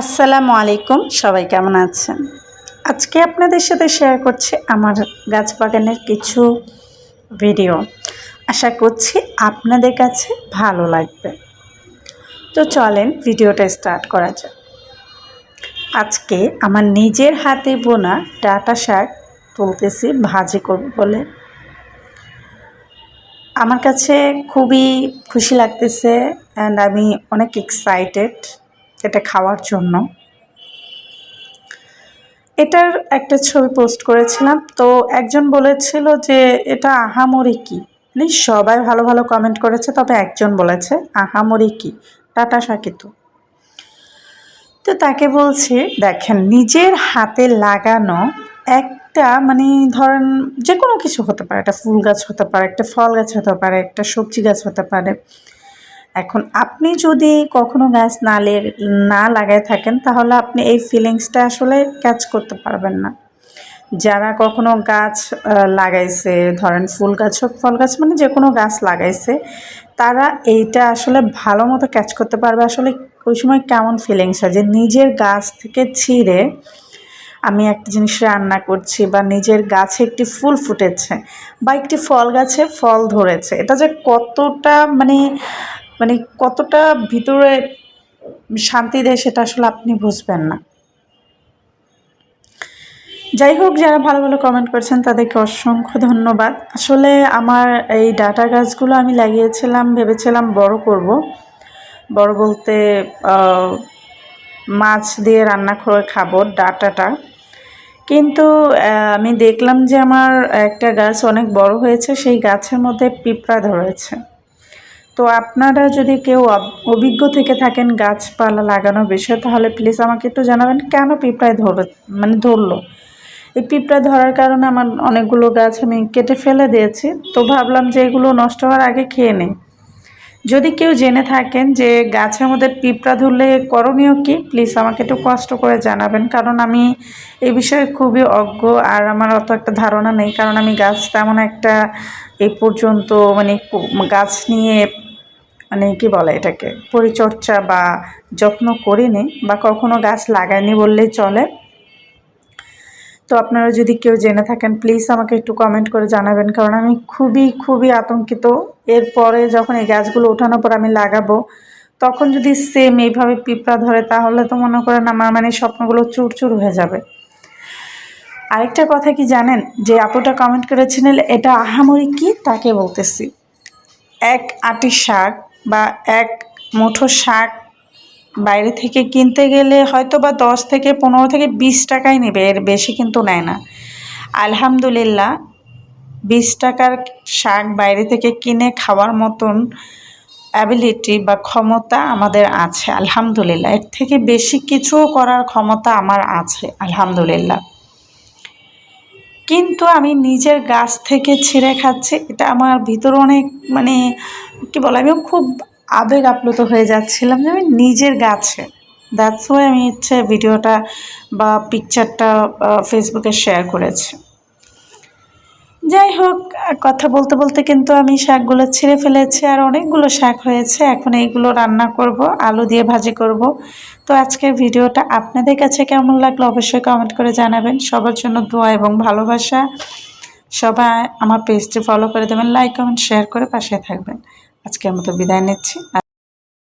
আসসালামু আলাইকুম, সবাই কেমন আছেন? আজকে আপনাদের সাথে শেয়ার করছি আমার গাছ বাগানের কিছু ভিডিও আশা করছি আপনাদের কাছে ভালো লাগবে। তো চলেন ভিডিওটা স্টার্ট করা যাক। আজকে আমার নিজের হাতে বোনা ডাটা শাক তুলতেছি, ভাজি করব বলে। আমার কাছে খুবই খুশি লাগতেছে অ্যান্ড আমি অনেক এক্সাইটেড এটা খাওয়ার জন্য। এটার একটা ছবি পোস্ট করেছিলাম। তো একজন বলেছিল যে, এটা আহামরি কি? মানে সবাই ভালো ভালো কমেন্ট করেছে, তবে একজন বলেছে, আহামরি কি? টাটা সাকিত তো তাকে বলছি, দেখেন, নিজের হাতে লাগানো একটা মানে ধরেন যে কোনো কিছু হতে পারে। একটা ফুল গাছ হতে পারে, একটা ফল গাছ হতে পারে, একটা সবজি গাছ হতে পারে। এখন আপনি যদি কখনো গাছ না না লাগায় থাকেন, তাহলে আপনি এই ফিলিংসটা আসলে ক্যাচ করতে পারবেন না। যারা কখনো গাছ লাগাইছে, ধরেন ফুল গাছ হোক, ফল গাছ মানে যে কোনো গাছ লাগাইছে, তারা এইটা আসলে ভালো মতো ক্যাচ করতে পারবে। আসলে ওই সময় কেমন ফিলিংস হয়? যে নিজের গাছ থেকে ছিঁড়ে আমি একটা জিনিস রান্না করছি বা নিজের গাছে একটি ফুল ফুটেছে বা একটি ফল গাছে ফল ধরেছে, এটা যে কতটা মানে মানে কতটা ভিতরে শান্তি দেয় সেটা আসলে আপনি বুঝবেন না। যাই হোক, যারা ভালো ভালো কমেন্ট করছেন তাদেরকে অসংখ্য ধন্যবাদ। আসলে আমার এই ডাটা গাছগুলো আমি লাগিয়েছিলাম, ভেবেছিলাম বড় করব। বড় বলতে মাছ দিয়ে রান্না করে খাব ডাটাটা। কিন্তু আমি দেখলাম যে আমার একটা গাছ অনেক বড় হয়েছে, সেই গাছের মধ্যে পিঁপড়া ধরেছে। তো আপনারা যদি কেউ অভিজ্ঞ থেকে থাকেন গাছপালা লাগানোর বিষয়ে, তাহলে প্লিজ আমাকে একটু জানাবেন কেন পিঁপড়ায় ধর মানে ধরলো? এই পিঁপড়া ধরার কারণে আমার অনেকগুলো গাছ আমি কেটে ফেলে দিয়েছি, তো ভাবলাম যে এগুলো নষ্ট হওয়ার আগে খেয়ে নেই। যদি কেউ জেনে থাকেন যে গাছের মধ্যে পিঁপড়া ধরলে করণীয় কি প্লিজ আমাকে একটু কষ্ট করে জানাবেন, কারণ আমি এই বিষয়ে খুবই অজ্ঞ, আর আমার অত একটা ধারণা নেই, কারণ আমি গাছ তেমন একটা এই পর্যন্ত মানে গাছ নিয়ে মানে কি বলে এটাকে, পরিচর্যা বা যত্ন করিনি বা কখনো গাছ লাগাইনি বললেই চলে। তো আপনারা যদি কেউ জেনে থাকেন প্লিজ আমাকে একটু কমেন্ট করে জানাবেন, কারণ আমি খুবই খুবই আতঙ্কিত। এরপরে যখন এই গাছগুলো ওঠানোর পর আমি লাগাবো, তখন যদি সেম এইভাবে পিঁপড়া ধরে, তাহলে তো মনে করেন আমার মানে স্বপ্নগুলো চুরচুর হয়ে যাবে। আরেকটা কথা কি জানেন, যে আপুটা কমেন্ট করেছিলেন, এটা আহামরি কি তাকে বলতেছি? এক আটি শাক বা এক মুঠো শাক বাইরে থেকে কিনতে গেলে হয়তো বা দশ থেকে পনেরো থেকে বিশ টাকাই নেবে, এর বেশি কিন্তু নেয় না। আলহামদুলিল্লাহ, বিশ টাকার শাক বাইরে থেকে কিনে খাওয়ার মতন অ্যাবিলিটি বা ক্ষমতা আমাদের আছে, আলহামদুলিল্লাহ। এর থেকে বেশি কিছুও করার ক্ষমতা আমার আছে, আলহামদুলিল্লাহ। কিন্তু আমি নিজের গাছ থেকে ছিঁড়ে খাচ্ছি। এটা আমার ভিতর অনেক মানে কি বলে আমি খুব আবেগ আপ্লুত হয়ে যাচ্ছিলাম যে আমি নিজের গাছে। দ্যাটস ওয়াই আমি হচ্ছে ভিডিওটা বা পিকচারটা ফেসবুকে শেয়ার করেছি। যাই হোক, কথা বলতে বলতে কিন্তু আমি শাকগুলো ছিঁড়ে ফেলেছি আর অনেকগুলো শাক হয়েছে। এখন এইগুলো রান্না করব, আলু দিয়ে ভাজি করব। তো আজকের ভিডিওটা আপনাদের কাছে কেমন লাগল অবশ্যই কমেন্ট করে জানাবেন। সবার জন্য দোয়া এবং ভালোবাসা। সবাই আমার পেজটি ফলো করে দেবেন লাইক কমেন্ট শেয়ার করে পাশে থাকবেন। আজকের মতো বিদায় নিচ্ছি।